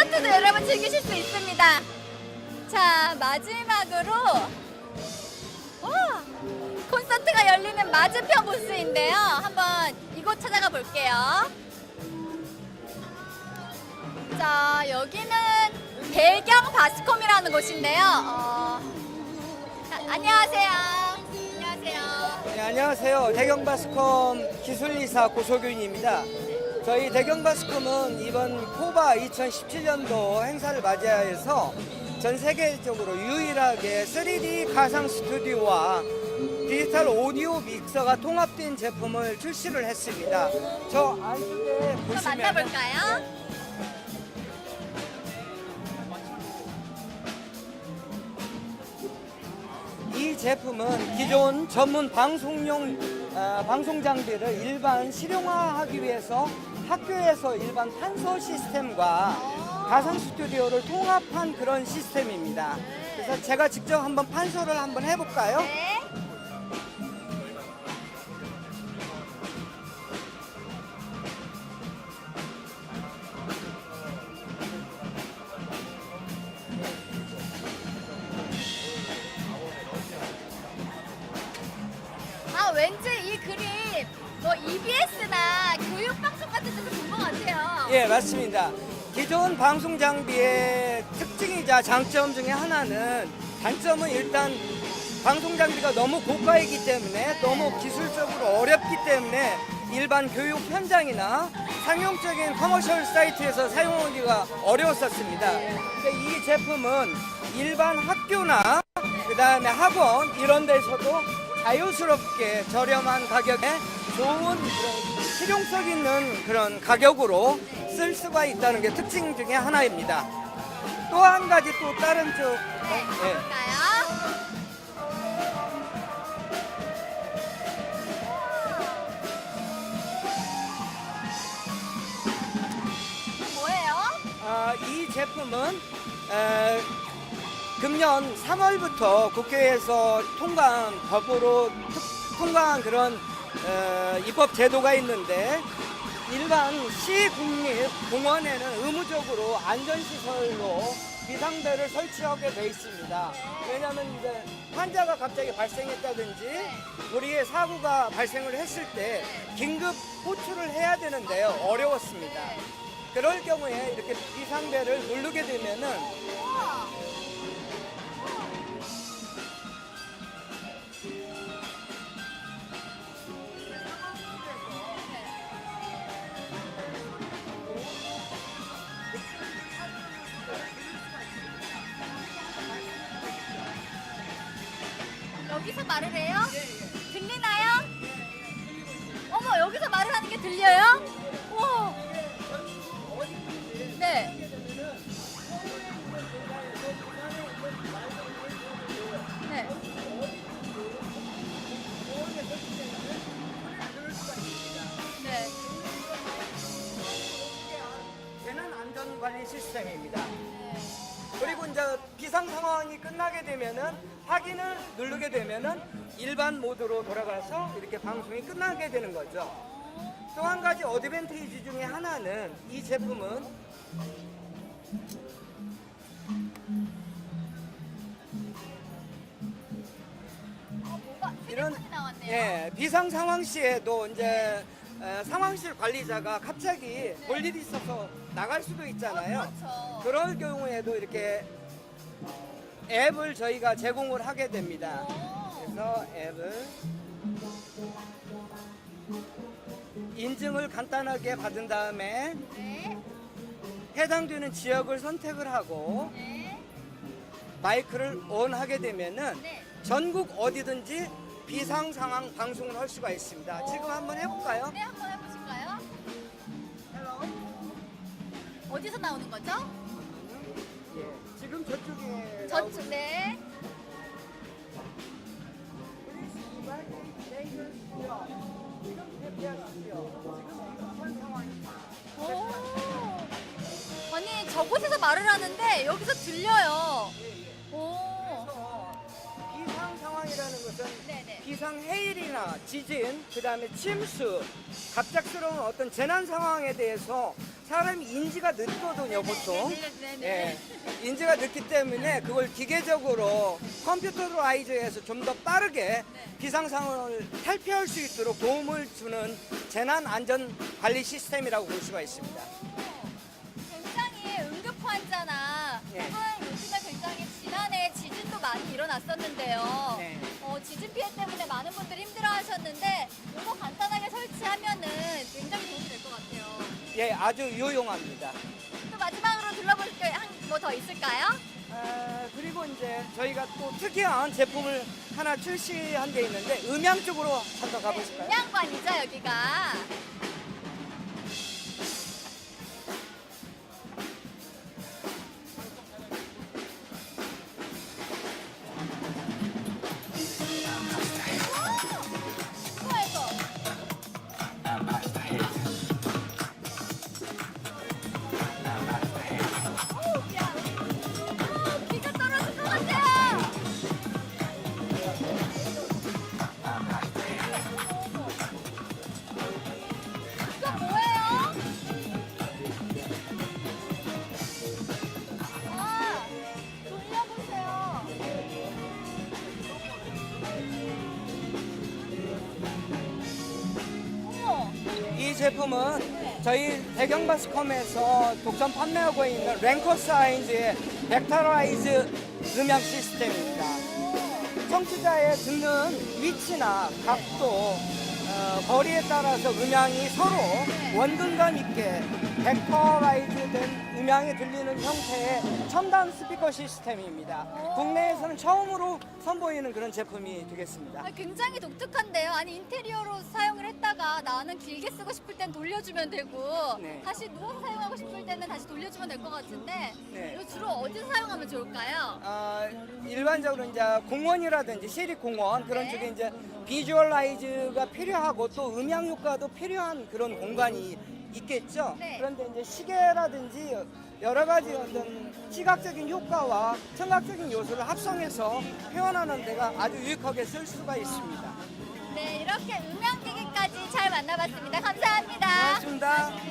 콘서트도 여러분 즐기실 수 있습니다. 자, 마지막으로 와, 콘서트가 열리는 맞은편 부스인데요. 한번 이곳 찾아가 볼게요. 자, 여기는 배경 바스콤이라는 곳인데요. 어, 아, 안녕하세요. 안녕하세요. 네, 안녕하세요. 대경 바스컴 기술이사 고소균입니다. 저희 대경바스컴은 이번 포바 2017년도 행사를 맞이하여서 전 세계적으로 유일하게 3D 가상 스튜디오와 디지털 오디오 믹서가 통합된 제품을 출시를 했습니다. 저 안쪽에 보시면 만나볼까요? 이 제품은 기존 전문 방송용 아, 방송 장비를 일반 실용화하기 위해서 학교에서 일반 판서 시스템과 가상 스튜디오를 통합한 그런 시스템입니다. 그래서 제가 직접 한번 판서를 한번 해볼까요? 네. 아 왠지 이 그림 뭐 EBS나 예, 맞습니다. 기존 방송 장비의 특징이자 장점 중에 하나는 단점은 일단 방송 장비가 너무 고가이기 때문에 너무 기술적으로 어렵기 때문에 일반 교육 현장이나 상용적인 커머셜 사이트에서 사용하기가 어려웠었습니다. 근데 이 제품은 일반 학교나 그 다음에 학원 이런 데서도 자유스럽게 저렴한 가격에 좋은 그런 실용성 있는 그런 가격으로 쓸 수가 있다는 게 특징 중에 하나입니다. 또 한 가지 또 다른 쪽 네, 예. 가볼까요? 뭐예요? 아, 이 제품은 에, 금년 3월부터 국회에서 통과한 법으로 특- 통과한 그런 에, 입법 제도가 있는데 일반 시국립 공원에는 의무적으로 안전시설로 비상대를 설치하게 돼 있습니다. 왜냐하면 이제 환자가 갑자기 발생했다든지 우리의 사고가 발생을 했을 때 긴급 호출을 해야 되는데요. 어려웠습니다. 그럴 경우에 이렇게 비상벨을 누르게 되면은 여기서 말을 해요? 들리나요? 어머 여기서 말을 하는 게 들려요? 우와. 네. 네. 네. 관리 시스템입니다. 그리고 이제 비상 상황이 끝나게 되면은 확인을 누르게 되면은 일반 모드로 돌아가서 이렇게 방송이 끝나게 되는 거죠. 또 한 가지 어드밴티지 중에 하나는 이 제품은 어, 뭐가 이런. 예, 비상 상황 시에도 이제 에, 상황실 관리자가 갑자기 볼 일이 있어서 나갈 수도 있잖아요. 어, 그렇죠. 그럴 경우에도 이렇게 앱을 저희가 제공을 하게 됩니다. 오. 그래서 앱을 인증을 간단하게 받은 다음에 네. 해당되는 지역을 선택을 하고 네. 마이크를 온 하게 되면은 네. 전국 어디든지 비상 상황 방송을 할 수가 있습니다. 지금 한번 해볼까요? 네, 한번 해보실까요? 어디서 나오는 거죠? 예, 지금 저쪽에 저쪽, 네. 지금 대피하십시오. 지금 위급한 상황입니다. 오. 아니, 저곳에서 말을 하는데 여기서 들려요. 오. 그래서 비상 상황이라는 것은 네 네. 비상 해일이나 지진, 그 다음에 침수, 갑작스러운 어떤 재난 상황에 대해서 사람이 인지가 늦거든요, 보통. 네, 네, 네. 예, 인지가 늦기 때문에 그걸 기계적으로 컴퓨터라이즈해서 좀 더 빠르게 비상상을 탈피할 수 있도록 도움을 주는 재난 안전 관리 시스템이라고 볼 수가 있습니다. 굉장히 응급 환자나 네. 혹은 요즘에 굉장히 지난해 지진도 많이 일어났었는데요. 네. 어, 지진 피해 때문에 많은 분들이 힘들어하셨는데 이거 간단하게 설치하면은 굉장히 도움이 될 것 같아요. 예, 아주 유용합니다. 또 마지막으로 둘러볼 게한뭐더 있을까요? 아, 그리고 이제 저희가 또 특이한 제품을 하나 출시한 게 있는데 음향 쪽으로 한번 가보실까요? 네, 음향관이죠 여기가. 제품은 저희 대경바스컴에서 독점 판매하고 있는 랭커 사이즈의 벡터라이즈 음향 시스템입니다. 청취자의 듣는 위치나 각도, 어, 거리에 따라서 음향이 서로 원근감 있게 벡터라이즈된 음향이 들리는 형태의 첨단 스피커 시스템입니다. 국내에서는 처음으로 선보이는 그런 제품이 되겠습니다. 아, 굉장히 독특한데요. 아니 인테리어로 사용을 했다가 나는 길게 쓰고 싶을 땐 돌려주면 되고 네. 다시 누워서 사용하고 싶을 때는 다시 돌려주면 될 것 같은데 네. 이거 주로 어디서 사용하면 좋을까요? 어, 일반적으로 이제 공원이라든지 시립공원 그런 네. 쪽에 이제 비주얼라이즈가 필요하고 또 음향 효과도 필요한 그런 공간이 있겠죠. 네. 그런데 이제 시계라든지 여러 가지 어떤 시각적인 효과와 청각적인 요소를 합성해서 표현하는 데가 아주 유익하게 쓸 수가 있습니다. 네, 이렇게 음향기기까지 잘 만나봤습니다. 감사합니다. 고맙습니다.